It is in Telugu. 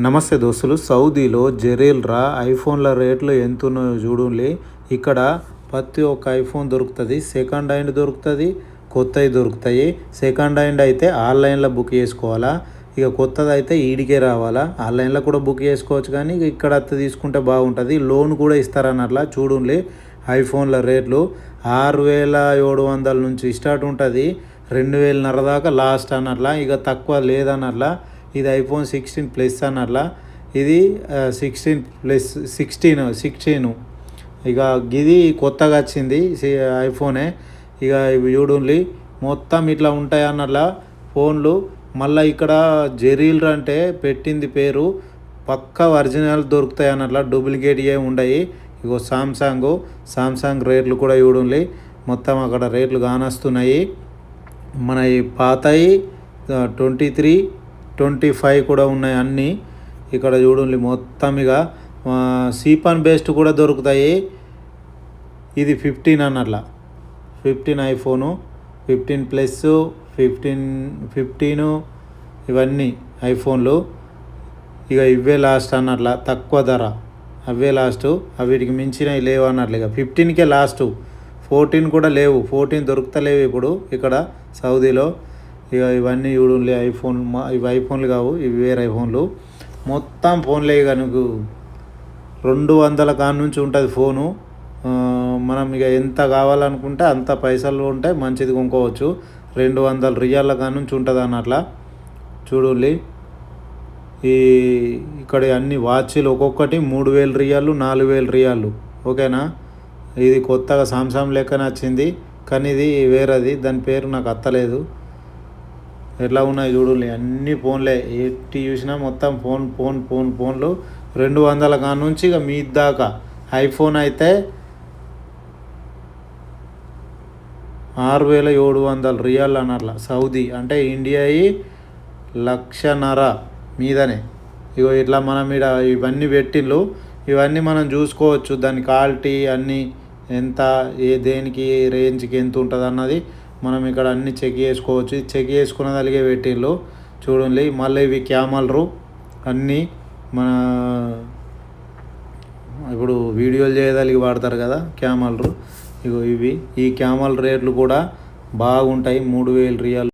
నమస్తే దోస్తులు సౌదీలో జెరీల్రా ఐఫోన్ల రేట్లు ఎంత ఉన్నాయో చూడండి ఇక్కడ ప్రతి ఒక్క ఐఫోన్ దొరుకుతుంది సెకండ్ హ్యాండ్ దొరుకుతుంది కొత్తవి దొరుకుతాయి. సెకండ్ హ్యాండ్ అయితే ఆన్లైన్లో బుక్ చేసుకోవాలా? ఇక కొత్తది అయితే ఈడికే రావాలా? ఆన్లైన్లో కూడా బుక్ చేసుకోవచ్చు కానీ ఇక ఇక్కడ అత్త తీసుకుంటే బాగుంటుంది. లోన్ కూడా ఇస్తారన్నట్లా చూడండి ఐఫోన్ల రేట్లు. ఆరు వేల ఏడు వందల నుంచి స్టార్ట్ ఉంటుంది రెండు వేలన్నర దాకా లాస్ట్ అన్నట్లా. ఇక తక్కువ లేదన్నట్లా. ఇది ఐఫోన్ సిక్స్టీన్ ప్లస్ అన్నట్లా. ఇది సిక్స్టీన్ ప్లస్ సిక్స్టీన్ సిక్స్టీన్. ఇక ఇది కొత్తగా వచ్చింది సి- ఐఫోనే. ఇక ఇవి మొత్తం ఇట్లా ఉంటాయి అన్నట్లా. ఫోన్లు మళ్ళీ ఇక్కడ జెరీల్ అంటే పెట్టింది పేరు పక్క ఒరిజినల్ దొరుకుతాయి అన్నట్లా. డూప్లికేట్ ఏ ఉండయి. ఇగో సామ్సంగ్ సామ్సంగ్ రేట్లు కూడా చూడండి మొత్తం అక్కడ రేట్లు కానొస్తున్నాయి మన ఈ పాతయి ట్వంటీ త్రీ ట్వంటీ ఫైవ్ కూడా ఉన్నాయి అన్నీ. ఇక్కడ చూడండి మొత్తం ఇక సీపాన్ బేస్డ్ కూడా దొరుకుతాయి. ఇది fifteen అన్నట్ల. Fifteen iPhone fifteen plus fifteen fifteen ఇవన్నీ ఐఫోన్లు ఇక ఇవే లాస్ట్ అన్నట్ల తక్కువ ధర. అవే లాస్ట్ వీటికి మించినవి లేవు అన్నట్లు ఇక. ఫిఫ్టీన్కే లాస్ట్ ఫోర్టీన్ కూడా లేవు. ఫోర్టీన్ దొరుకుతలేవు ఇప్పుడు ఇక్కడ సౌదీలో. ఇక ఇవన్నీ చూడండి ఐఫోన్ మా- ఇవి ఐఫోన్లు కావు ఇవి వేరే ఐఫోన్లు. మొత్తం ఫోన్లే ఇక నీకు రెండు వందల కాడ నుంచి ఉంటుంది ఫోను. మనం ఇక ఎంత కావాలనుకుంటే అంత పైసలు ఉంటే మంచిది కొనుక్కోవచ్చు. రెండు వందల రియాల కాడ నుంచి ఉంటుంది అన్నట్ల. చూడండి ఈ ఇక్కడ అన్ని వాచ్లు ఒక్కొక్కటి మూడు వేలు రియాలు నాలుగు వేలు రియాలు. ఓకేనా? ఇది కొత్తగా సామ్సంగ్ లెక్కన వచ్చింది. కానీ ఇది వేరేది. దాని పేరు నాకు అత్తలేదు. ఎట్లా ఉన్నాయి చూడండి అన్ని ఫోన్లే. ఎట్టి చూసినా మొత్తం ఫోన్ ఫోన్ ఫోన్ ఫోన్లు రెండు వందల కా నుంచి ఇక మీ దాకా. ఐఫోన్ అయితే ఆరు వేల ఏడు వందల రియాల్ అన్నట్ల. సౌదీ అంటే ఇండియా లక్షన్నర మీదనే. ఇగో ఇట్లా మనం ఇక్కడ ఇవన్నీ పెట్టిళ్ళు ఇవన్నీ మనం చూసుకోవచ్చు దాని క్వాలిటీ అన్నీ ఎంత ఏ దేనికి రేంజ్కి ఎంత ఉంటుంది అన్నది మనం ఇక్కడ అన్ని చెక్ చేసుకోవచ్చు. చెక్ చేసుకున్న దానికే పెట్టిళ్ళు చూడండి మళ్ళీ ఇవి క్యామలరు అన్నీ మన ఇప్పుడు వీడియోలు చేయడానికి వాడతారు కదా క్యామలరు ఇగో ఇవి. ఈ క్యామల్ రేట్లు కూడా బాగుంటాయి. మూడు వేలు రియల్